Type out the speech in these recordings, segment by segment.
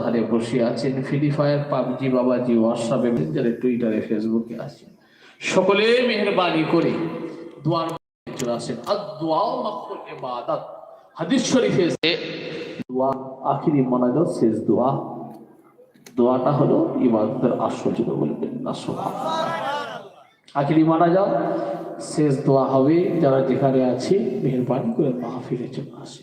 ধারে বসে আছেন ফ্রি ফায়ার, পাবজি, বাবাজি, হোয়াটসঅ্যাপে মেসেঞ্জারে টুইটারে ফেসবুকে আছেন। সকলে মেহরবানি করে দোয়ার আসেন। আর দোয়া মাকুল ইবাদত। হাদিস শরীফে দোয়া, আখিরি মোনাজাত শেষ দোয়া। দোয়াটা হলো ইবাদতের যুগে বলবেন না আখিরি মোনাজাত শেষ দোয়া হবে। যারা যেখানে আছে, মেহরবানি করে মাহফিলে চলে আসে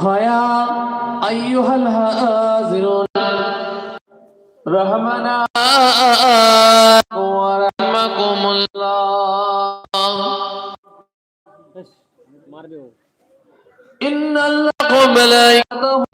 فيا أيها الحاضرون رحمنا ورحمكم الله إن الله وملائكته